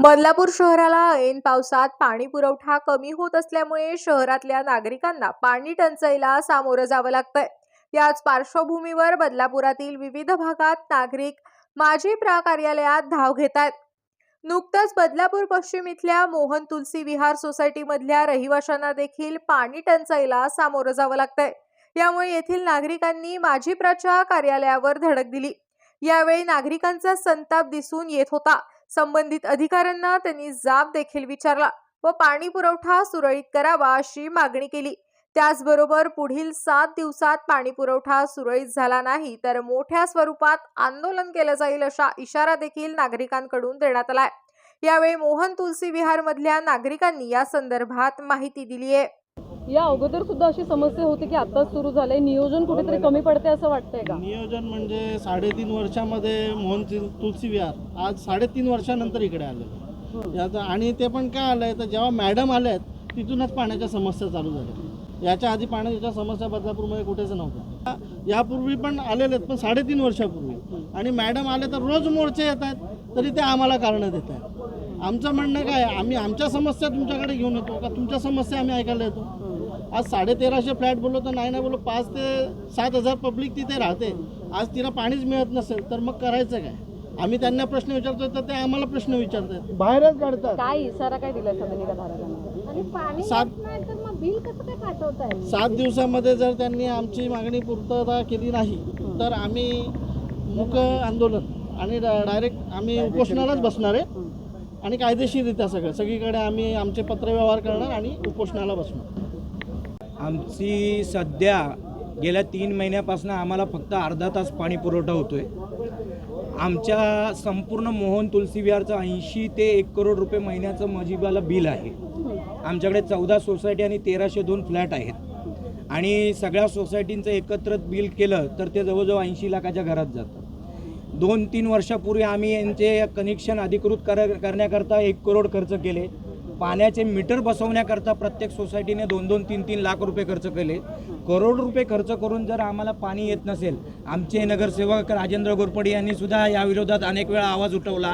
बदलापूर शहराला ऐन पावसात पाणी पुरवठा कमी होत असल्यामुळे शहरातल्या नागरिकांना पाणी टंचाईला सामोरं जावं लागतंय. याच पार्श्वभूमीवर बदलापुरातील विविध भागात नागरिक माजी प्रा कार्यालयात धाव घेत आहेत नुकतंच बदलापूर पश्चिम इथल्या मोहन तुलसी विहार सोसायटीमधल्या रहिवाशांना देखील पाणी टंचाईला सामोरं जावं लागतंय. यामुळे येथील नागरिकांनी माजी प्राच्या कार्यालयावर धडक दिली. यावेळी नागरिकांचा संताप दिसून येत होता. संबंधित अधिकाऱ्यांना त्यांनी जाब देखील विचारला व पाणी पुरवठा सुरळीत करावा अशी मागणी केली. त्याचबरोबर पुढील सात दिवसात पाणी पुरवठा सुरळीत झाला नाही तर मोठ्या स्वरूपात आंदोलन केलं जाईल अशा इशारा देखील नागरिकांकडून देण्यात आलाय. यावेळी मोहन तुलसी विहार मधल्या नागरिकांनी या संदर्भात माहिती दिली आहे या अगोदर सुद्धा अशी समस्या होती की आताच सुरू झालंय. नियोजन कुठेतरी कमी पडते असं वाटतंय का? नियोजन म्हणजे साडेतीन वर्षामध्ये मोहन तुल- तुलसी विहार आज साडेतीन वर्षानंतर इकडे आलेलं याचं आणि ते पण काय आलंय? तर जेव्हा मॅडम आल्यात तिथूनच पाण्याच्या समस्या चालू झाल्या. याच्या आधी पाण्याच्या समस्या बदलापूरमध्ये कुठेच नव्हत्या. यापूर्वी पण आलेले आहेत पण साडेतीन वर्षापूर्वी. आणि मॅडम आले तर रोज मोर्चे येत आहेत तरी ते आम्हाला कारणं देत आहेत. आमचं म्हणणं काय आम्ही आमच्या समस्या तुमच्याकडे घेऊन येतो का? तुमच्या समस्या आम्ही ऐकायला येतो आज साडे तेराशे फ्लॅट बोललो तर नाही नाही बोललो पाच ते सात हजार पब्लिक तिथे राहते. आज तिला पाणीच मिळत नसेल तर मग करायचं काय? आम्ही त्यांना प्रश्न विचारतो तर ते आम्हाला प्रश्न विचारतात. बाहेरच काढतात. काय इशारा काय आणि पाणी सात येत नाही तर मग बिल कसं काय पाठवताय? सात दिवसामध्ये जर त्यांनी आमची मागणी पूर्तता केली नाही तर आम्ही मुक आंदोलन आणि डायरेक्ट आम्ही उपोषणालाच बसणार आहे. आणि कायदेशीररित्या सगळं सगळीकडे आम्ही आमचे पत्रव्यवहार करणार आणि उपोषणाला बसणार. आमची सध्या गेल्या तीन महिन्यापासून आम्हाला फक्त अर्धा तास पाणी पुरवठा होतोय. आमच्या संपूर्ण मोहन तुलसी विहारचं ऐंशी ते एक करोड रुपये महिन्याचं मजिबाला बिल आहे. आमच्याकडे चौदा सोसायटी आणि तेराशे दोन फ्लॅट आहेत. आणि सगळ्या सोसायटींचं एकत्र बिल केलं तर ते जवळजवळ ऐंशी लाखाच्या घरात जातं. दोन तीन वर्षापूर्वी आम्ही यांचे कनेक्शन अधिकृत कर करण्याकरता एक करोड खर्च केले. पाण्याचे मीटर बसवण्याकरता प्रत्येक सोसायटीने दोन दोन तीन तीन लाख रुपये खर्च केले. करोड रुपये खर्च करून जर आम्हाला पाणी येत नसेल आमचे नगरसेवक राजेंद्र गोरपडे यांनी सुद्धा याविरोधात अनेक वेळा आवाज उठवला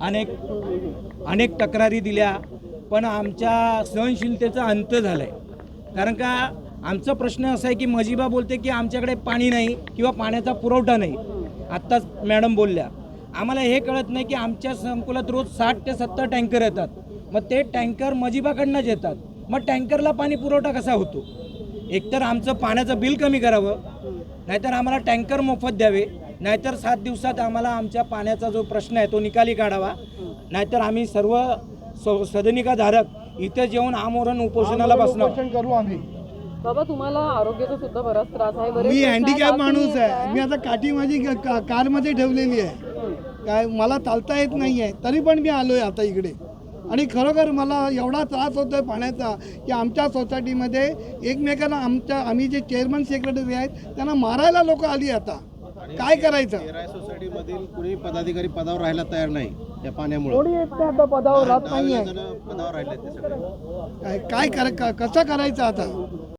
अनेक अनेक तक्रारी दिल्या पण आमच्या सहनशीलतेचा अंत झाला आहे कारण का आमचा प्रश्न असा आहे की मजिबा बोलते की आमच्याकडे पाणी नाही किंवा पाण्याचा पुरवठा नाही. आत्ताच मॅडम बोलल्या. आम्हाला हे कळत नाही की आमच्या संकुलात रोज साठ ते सत्तर टँकर येतात. मग ते टँकर मजिबाकडनंच येतात मग टँकरला पाणी पुरवठा कसा होतो? एकतर आमचं पाण्याचं बिल कमी करावं नाहीतर आम्हाला टँकर मोफत द्यावे नाहीतर सात दिवसात आम्हाला आमच्या पाण्याचा जो प्रश्न आहे तो निकाली काढावा नाहीतर आम्ही सर्व स सदनिका धारक इथे जेवून आमोरण उपोषणाला बसणार. बाबा तुम्हाला आरोग्याचा सुद्धा बराच त्रास आहे. मी प्रश्न हँडिकॅप. माणूस आहे. मी आता काठी माझी कारमध्ये ठेवलेली आहे. काय मला चालता येत नाही आहे तरी पण मी आलो आहे आता इकडे. आणि खरोखर मला एवढा त्रास होतो आहे पाण्याचा की आमच्या सोसायटीमध्ये एकमेकांना आमच्या आम्ही जे चेअरमन सेक्रेटरी आहेत त्यांना मारायला लोक आली आता. काय करायचं? सोसायटीमधील कुणी पदाधिकारी पदावर राहायला तयार नाही या पाण्यामुळे. कोणी येत नाही आता पदावर राहत नाही पदावर राहिले काय काय कसं करायचं आता?